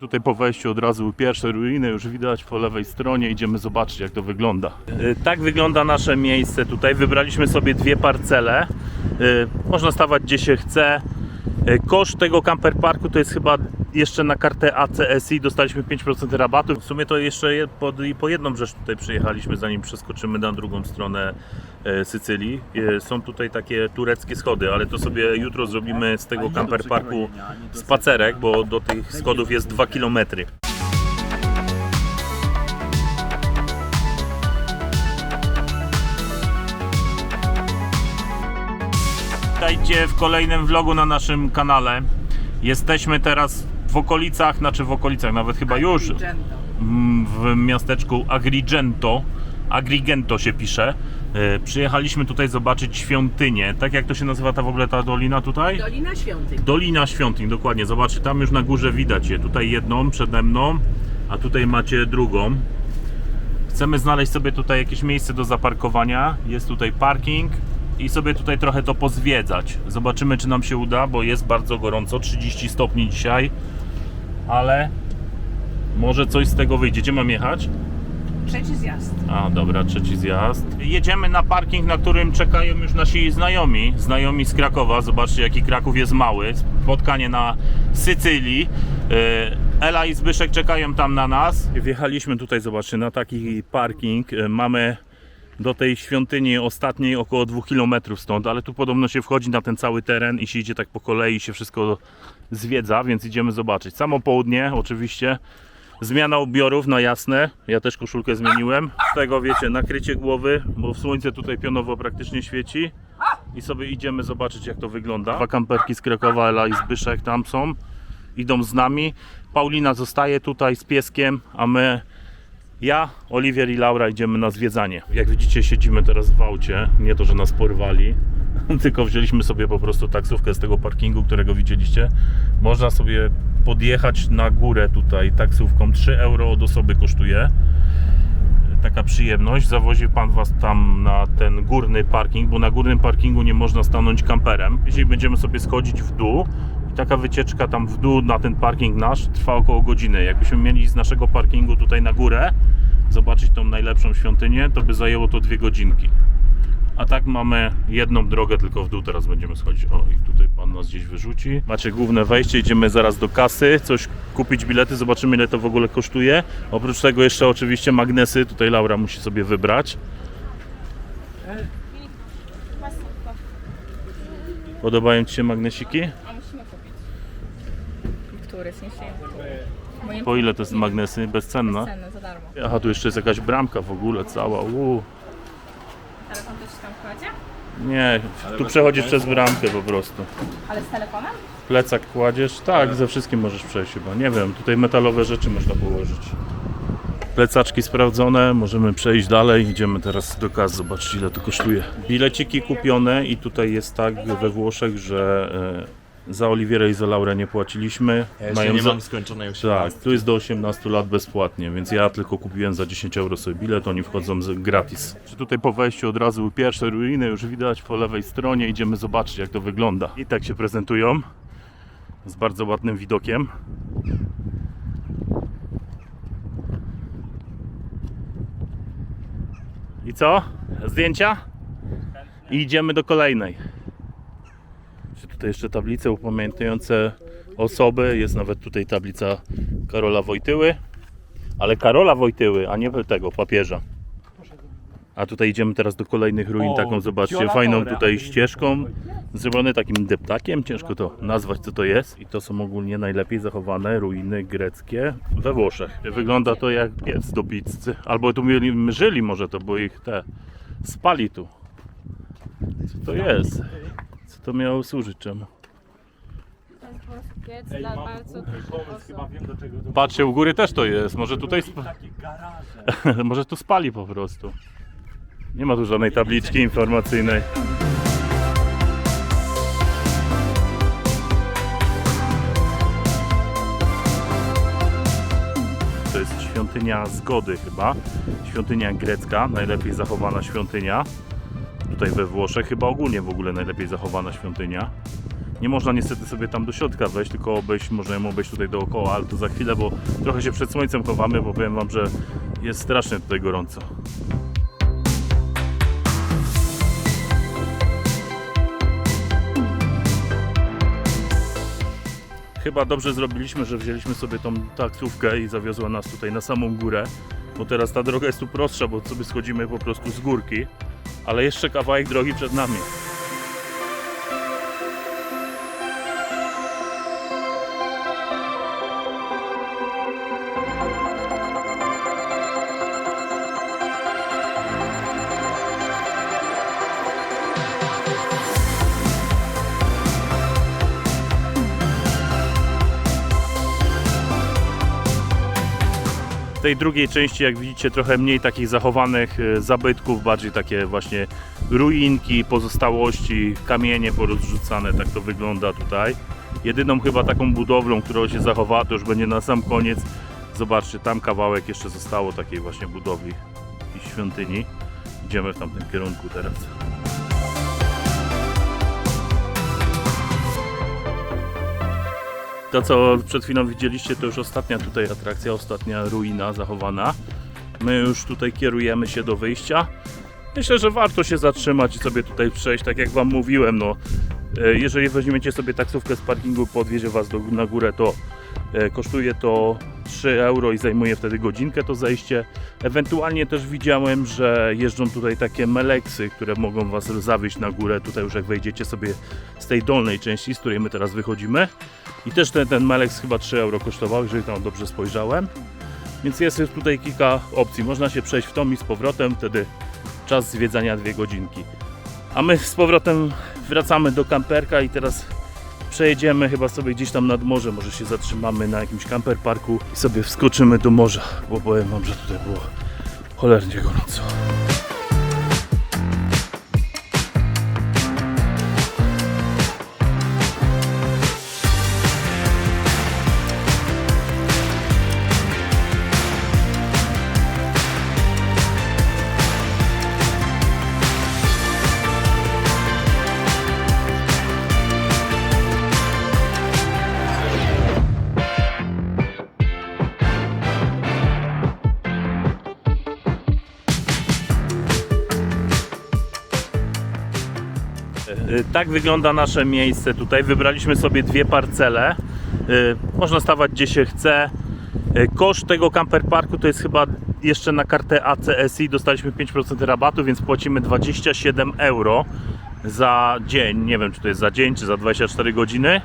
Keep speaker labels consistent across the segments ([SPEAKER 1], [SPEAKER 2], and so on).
[SPEAKER 1] Tutaj po wejściu od razu pierwsze ruiny już widać po lewej stronie. Idziemy zobaczyć jak to wygląda. Y, Tak wygląda nasze miejsce tutaj. Wybraliśmy sobie dwie parcele. Y, Można stawać gdzie się chce. Y, Koszt tego camper parku to jest chyba jeszcze na kartę ACSI dostaliśmy 5% rabatu. W sumie to jeszcze je- po, jedną rzecz tutaj przyjechaliśmy, zanim przeskoczymy na drugą stronę e, Sycylii. E, Są tutaj takie tureckie schody, ale to sobie jutro zrobimy z tego camper parku spacerek, bo do tych schodów jest 2 km. Witajcie w kolejnym vlogu na naszym kanale. Jesteśmy teraz w okolicach, znaczy w okolicach, nawet chyba już mm, w miasteczku Agrigento. Agrigento się pisze. E, Przyjechaliśmy tutaj zobaczyć świątynię. Tak jak to się nazywa ta w ogóle ta dolina tutaj?
[SPEAKER 2] Dolina Świątyń.
[SPEAKER 1] Dolina Świątyń, dokładnie. Zobaczcie, tam już na górze widać je. Tutaj jedną przede mną, a tutaj macie drugą. Chcemy znaleźć sobie tutaj jakieś miejsce do zaparkowania. Jest tutaj parking i sobie tutaj trochę to pozwiedzać. Zobaczymy, czy nam się uda, bo jest bardzo gorąco 30 stopni dzisiaj, ale może coś z tego wyjdzie. Gdzie mam jechać?
[SPEAKER 2] Trzeci zjazd.
[SPEAKER 1] A, dobra, trzeci zjazd. Jedziemy na parking, na którym czekają już nasi znajomi. Znajomi z Krakowa. Zobaczcie, jaki Kraków jest mały. Spotkanie na Sycylii. Yy, Ela i Zbyszek czekają tam na nas. Wjechaliśmy tutaj, zobaczcie, na taki parking. Yy, Mamy do tej świątyni ostatniej około 2 km stąd, ale tu podobno się wchodzi na ten cały teren i się idzie tak po kolei, się wszystko zwiedza, więc idziemy zobaczyć. Samo południe, oczywiście. Zmiana ubiorów na jasne. Ja też koszulkę zmieniłem. Z tego wiecie, nakrycie głowy, bo słońce tutaj pionowo praktycznie świeci. I sobie idziemy zobaczyć jak to wygląda. Dwa kamperki z Krakowa, Ela i Zbyszek tam są. Idą z nami. Paulina zostaje tutaj z pieskiem, a my, ja, Oliwier i Laura idziemy na zwiedzanie. Jak widzicie siedzimy teraz w aucie. Nie to, że nas porwali, tylko wzięliśmy sobie po prostu taksówkę z tego parkingu, którego widzieliście. Można sobie podjechać na górę tutaj taksówką. 3 euro od osoby kosztuje. Taka przyjemność. Zawozi pan was tam na ten górny parking, bo na górnym parkingu nie można stanąć kamperem. Jeśli będziemy sobie schodzić w dół taka wycieczka tam w dół na ten parking nasz trwa około godziny. Jakbyśmy mieli z naszego parkingu tutaj na górę zobaczyć tą najlepszą świątynię, to by zajęło to dwie godzinki. A tak mamy jedną drogę tylko w dół, teraz będziemy schodzić. O, i tutaj pan nas gdzieś wyrzuci. Macie główne wejście, idziemy zaraz do kasy, coś kupić bilety, zobaczymy ile to w ogóle kosztuje. Oprócz tego jeszcze oczywiście magnesy, tutaj Laura musi sobie wybrać. Podobają Ci się magnesiki?
[SPEAKER 3] Sensie... Moje
[SPEAKER 1] Po ile to jest magnesy? Bezcenna?
[SPEAKER 3] ceny za darmo.
[SPEAKER 1] Aha, tu jeszcze jest jakaś bramka w ogóle cała. Uu.
[SPEAKER 3] Telefon też się tam kładzie?
[SPEAKER 1] Nie, tu przechodzisz przez bramkę po prostu.
[SPEAKER 3] Ale z telefonem?
[SPEAKER 1] Plecak kładziesz? Tak, ze wszystkim możesz przejść chyba. Nie wiem, tutaj metalowe rzeczy można położyć. Plecaczki sprawdzone, możemy przejść dalej. Idziemy teraz do kas, zobaczyć ile to kosztuje. Bileciki kupione i tutaj jest tak we Włoszech, że e, za Oliwierę i za Laurę nie płaciliśmy.
[SPEAKER 4] Ja jeszcze nie
[SPEAKER 1] za-
[SPEAKER 4] mam skończonej
[SPEAKER 1] tak,
[SPEAKER 4] 18.
[SPEAKER 1] tu jest do 18 lat bezpłatnie, więc ja tylko kupiłem za 10 euro sobie bilet, oni wchodzą z, gratis. Czy tutaj po wejściu od razu pierwsze ruiny już widać po lewej stronie, idziemy zobaczyć jak to wygląda. I tak się prezentują, z bardzo ładnym widokiem. I co? Zdjęcia? I idziemy do kolejnej. Tutaj jeszcze tablice upamiętniające osoby. Jest nawet tutaj tablica Karola Wojtyły. Ale Karola Wojtyły, a nie tego papieża. A tutaj idziemy teraz do kolejnych ruin,
[SPEAKER 4] O,
[SPEAKER 1] taką zobaczcie, fajną tutaj ścieżką. Zrobione takim deptakiem, ciężko to nazwać co to jest. I to są ogólnie najlepiej zachowane ruiny greckie we Włoszech. Wygląda to jak piec do pizzy. Albo tu mieli, żyli może to, bo ich te spali tu. Co to jest? Co to miało służyć czemu?
[SPEAKER 3] To jest piec dla bardzo dużych osób.
[SPEAKER 4] wiem do czego to
[SPEAKER 1] Patrzcie, u góry też to jest. Może tutaj sp-
[SPEAKER 4] takie garaże.
[SPEAKER 1] może tu spali po prostu. Nie ma tu żadnej tabliczki informacyjnej. To jest świątynia zgody chyba. Świątynia grecka, najlepiej zachowana świątynia. Tutaj we Włoszech, chyba ogólnie w ogóle najlepiej zachowana świątynia. Nie można niestety sobie tam do środka wejść, tylko obejść, ją obejść tutaj dookoła, ale to za chwilę, bo trochę się przed słońcem chowamy, bo powiem Wam, że jest strasznie tutaj gorąco. Chyba dobrze zrobiliśmy, że wzięliśmy sobie tą taksówkę i zawiozła nas tutaj na samą górę, bo teraz ta droga jest tu prostsza, bo sobie schodzimy po prostu z górki, ale jeszcze kawałek drogi przed nami. Tej drugiej części, jak widzicie, trochę mniej takich zachowanych e, zabytków, bardziej takie właśnie ruinki, pozostałości, kamienie porozrzucane, tak to wygląda tutaj. Jedyną chyba taką budowlą, która się zachowała, to już będzie na sam koniec. Zobaczcie, tam kawałek jeszcze zostało takiej właśnie budowli i świątyni. Idziemy w tamtym kierunku teraz. To, co przed chwilą widzieliście, to już ostatnia tutaj atrakcja, ostatnia ruina zachowana. My już tutaj kierujemy się do wyjścia. Myślę, że warto się zatrzymać i sobie tutaj przejść, tak jak Wam mówiłem. No, e, jeżeli weźmiecie sobie taksówkę z parkingu, podwiezie Was do, na górę, to e, kosztuje to 3 euro i zajmuje wtedy godzinkę to zejście. Ewentualnie też widziałem, że jeżdżą tutaj takie meleksy, które mogą Was zawieźć na górę. Tutaj już jak wejdziecie sobie z tej dolnej części, z której my teraz wychodzimy. I też ten, ten Melex chyba 3 euro kosztował, jeżeli tam dobrze spojrzałem. Więc jest tutaj kilka opcji. Można się przejść w tom i z powrotem, wtedy czas zwiedzania dwie godzinki. A my z powrotem wracamy do kamperka i teraz przejedziemy chyba sobie gdzieś tam nad morze. Może się zatrzymamy na jakimś kamperparku i sobie wskoczymy do morza, bo powiem Wam, że tutaj było cholernie gorąco. Tak wygląda nasze miejsce tutaj. Wybraliśmy sobie dwie parcele. Y, Można stawać gdzie się chce. Y, Koszt tego camperparku to jest chyba jeszcze na kartę ACSI. Dostaliśmy 5% rabatu, więc płacimy 27 euro za dzień. Nie wiem, czy to jest za dzień, czy za 24 godziny.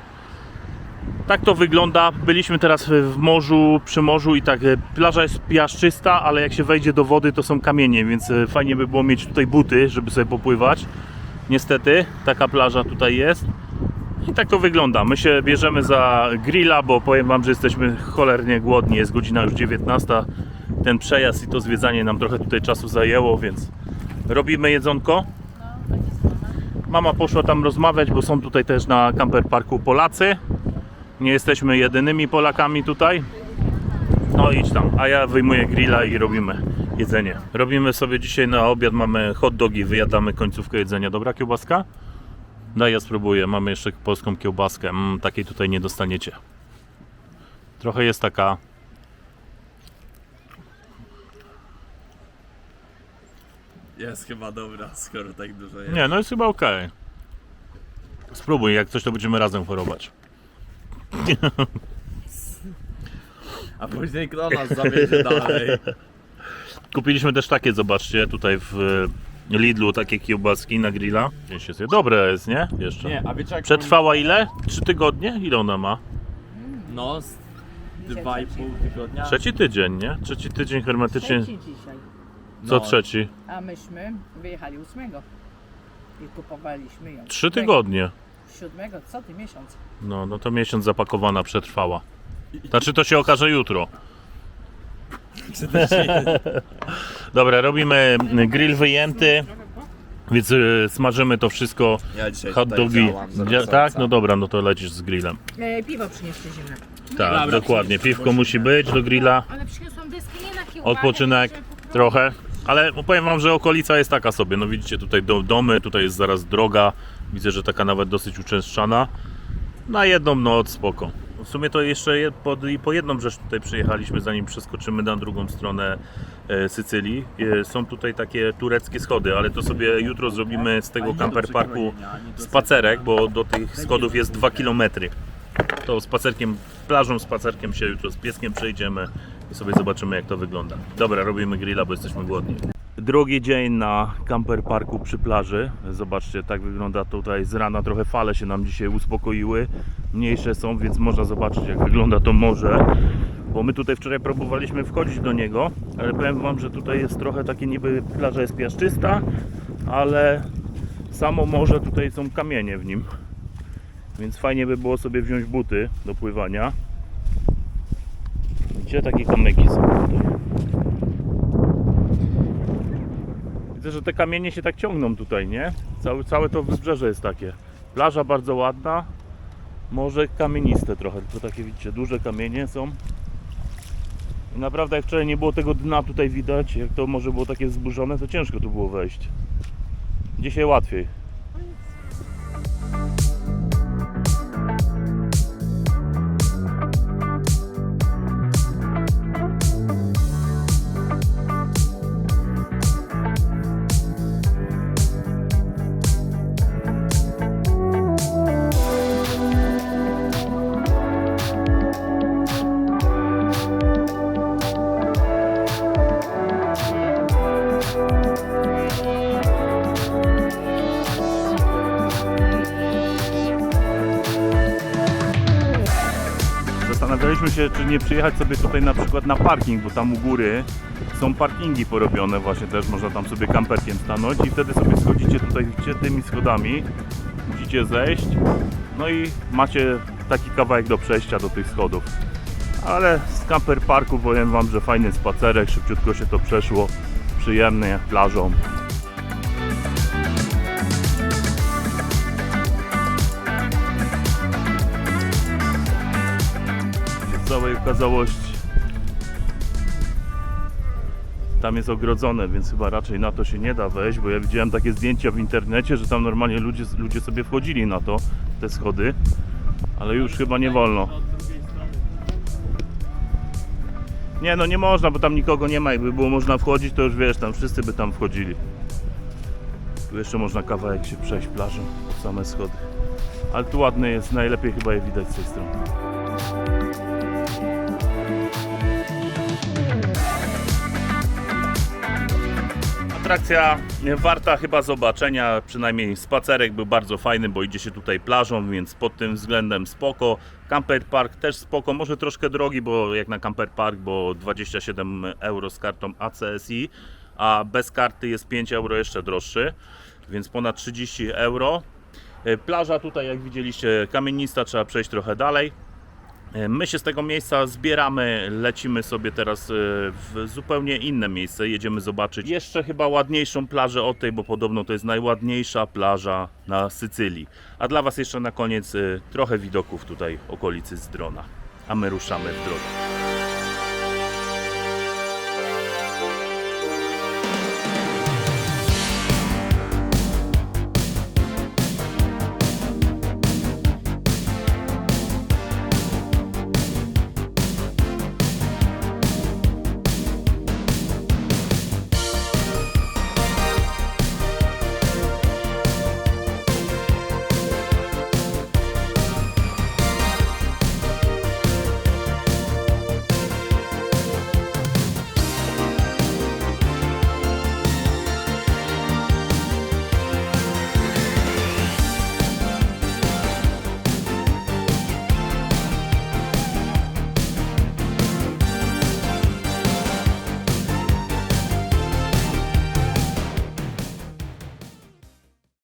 [SPEAKER 1] Tak to wygląda. Byliśmy teraz w morzu, przy morzu i tak plaża jest piaszczysta, ale jak się wejdzie do wody to są kamienie, więc fajnie by było mieć tutaj buty, żeby sobie popływać. Niestety taka plaża tutaj jest. I tak to wygląda. My się bierzemy za grilla, bo powiem Wam, że jesteśmy cholernie głodni. Jest godzina już 19. Ten przejazd i to zwiedzanie nam trochę tutaj czasu zajęło, więc robimy jedzonko. Mama poszła tam rozmawiać, bo są tutaj też na camper parku Polacy. Nie jesteśmy jedynymi Polakami tutaj. No idź tam, a ja wyjmuję grilla i robimy jedzenie. Robimy sobie dzisiaj na obiad, mamy hot dogi, wyjadamy końcówkę jedzenia. Dobra kiełbaska? Daj, ja spróbuję. Mamy jeszcze polską kiełbaskę. Mm, takiej tutaj nie dostaniecie. Trochę jest taka...
[SPEAKER 4] Jest chyba dobra, skoro tak dużo jest.
[SPEAKER 1] Nie, no jest chyba ok. Spróbuj, jak coś to będziemy razem chorować.
[SPEAKER 4] A później kto nas zawiezie dalej?
[SPEAKER 1] Kupiliśmy też takie, zobaczcie, tutaj w e, Lidlu takie kiełbaski na grilla. Gdzieś jest je. Dobre jest, nie? Jeszcze.
[SPEAKER 4] Nie, a wiecie jak
[SPEAKER 1] Przetrwała ile? Trzy tygodnie? Ile ona ma?
[SPEAKER 4] No, z dwa i pół tygodnia.
[SPEAKER 1] Trzeci tydzień, nie? Trzeci tydzień hermetycznie.
[SPEAKER 2] Trzeci dzisiaj.
[SPEAKER 1] Co
[SPEAKER 4] No.
[SPEAKER 1] trzeci?
[SPEAKER 2] A myśmy wyjechali ósmego. I kupowaliśmy ją.
[SPEAKER 1] Trzy tygodnie.
[SPEAKER 2] Siódmego, co ty miesiąc?
[SPEAKER 1] No, no to miesiąc zapakowana przetrwała. Znaczy to się okaże jutro. Dobra, robimy grill wyjęty, więc y, smażymy to wszystko.
[SPEAKER 4] Ja dzisiaj
[SPEAKER 1] Hot
[SPEAKER 4] tutaj
[SPEAKER 1] dogi.
[SPEAKER 4] działam
[SPEAKER 1] Ja, tak? No dobra, no to lecisz z grillem.
[SPEAKER 2] E, piwo przynieście zimne.
[SPEAKER 1] Tak,
[SPEAKER 4] Dobra,
[SPEAKER 1] dokładnie. Piwko musi być do grilla.
[SPEAKER 5] Ale przyniosłam deskę nie na kiełbasę.
[SPEAKER 1] Odpoczynek trochę. Ale powiem wam, że okolica jest taka sobie. No widzicie tutaj do, domy, tutaj jest zaraz droga. Widzę, że taka nawet dosyć uczęszczana. Na jedną noc spoko. W sumie to jeszcze je- po jedną rzecz tutaj przyjechaliśmy, zanim przeskoczymy na drugą stronę e, Sycylii. E, są tutaj takie tureckie schody, ale to sobie jutro zrobimy z tego camper parku spacerek, bo do tych schodów jest 2 km. To spacerkiem, plażą spacerkiem się jutro z pieskiem przejdziemy i sobie zobaczymy jak to wygląda. Dobra, robimy grilla, bo jesteśmy głodni. Drugi dzień na camper parku przy plaży. Zobaczcie, tak wygląda tutaj z rana. Trochę fale się nam dzisiaj uspokoiły. Mniejsze są, więc można zobaczyć jak wygląda to morze. Bo my tutaj wczoraj próbowaliśmy wchodzić do niego, ale powiem Wam, że tutaj jest trochę takie niby plaża jest piaszczysta, ale samo morze tutaj są kamienie w nim. Więc fajnie by było sobie wziąć buty do pływania. Gdzie takie kamyki są tutaj? Widzę, że te kamienie się tak ciągną tutaj, nie? Całe, całe to wybrzeże jest takie. Plaża bardzo ładna, morze kamieniste trochę, tylko takie widzicie, duże kamienie są. I naprawdę jak wczoraj nie było tego dna tutaj widać, jak to morze było takie wzburzone, to ciężko tu było wejść. Dzisiaj łatwiej. Zastanawialiśmy się, czy nie przyjechać sobie tutaj na przykład na parking, bo tam u góry są parkingi porobione właśnie też, można tam sobie kamperkiem stanąć i wtedy sobie schodzicie tutaj widzicie, tymi schodami, musicie zejść, no i macie taki kawałek do przejścia do tych schodów. Ale z camper parku powiem Wam, że fajny spacerek, szybciutko się to przeszło, przyjemnie, plażą. Całej okazałości. Tam jest ogrodzone, więc chyba raczej na to się nie da wejść, bo ja widziałem takie zdjęcia w internecie, że tam normalnie ludzie, ludzie sobie wchodzili na to, te schody, ale już chyba nie wolno. Nie no, nie można, bo tam nikogo nie ma, jakby było można wchodzić, to już wiesz, tam wszyscy by tam wchodzili. Tu jeszcze można kawałek się przejść plażą, same schody. Ale tu ładne jest, najlepiej chyba je widać z tej strony. Atrakcja warta chyba zobaczenia, przynajmniej spacerek był bardzo fajny, bo idzie się tutaj plażą, więc pod tym względem spoko. Camper Park też spoko, może troszkę drogi, bo jak na Camper Park, bo 27 euro z kartą ACSI, a bez karty jest 5 euro jeszcze droższy, więc ponad 30 euro. E, Plaża tutaj, jak widzieliście, kamienista, trzeba przejść trochę dalej. My się z tego miejsca zbieramy, lecimy sobie teraz e, w zupełnie inne miejsce. Jedziemy zobaczyć jeszcze chyba ładniejszą plażę od tej, bo podobno to jest najładniejsza plaża na Sycylii. A dla Was jeszcze na koniec e, trochę widoków tutaj okolicy z drona. A my ruszamy w drogę.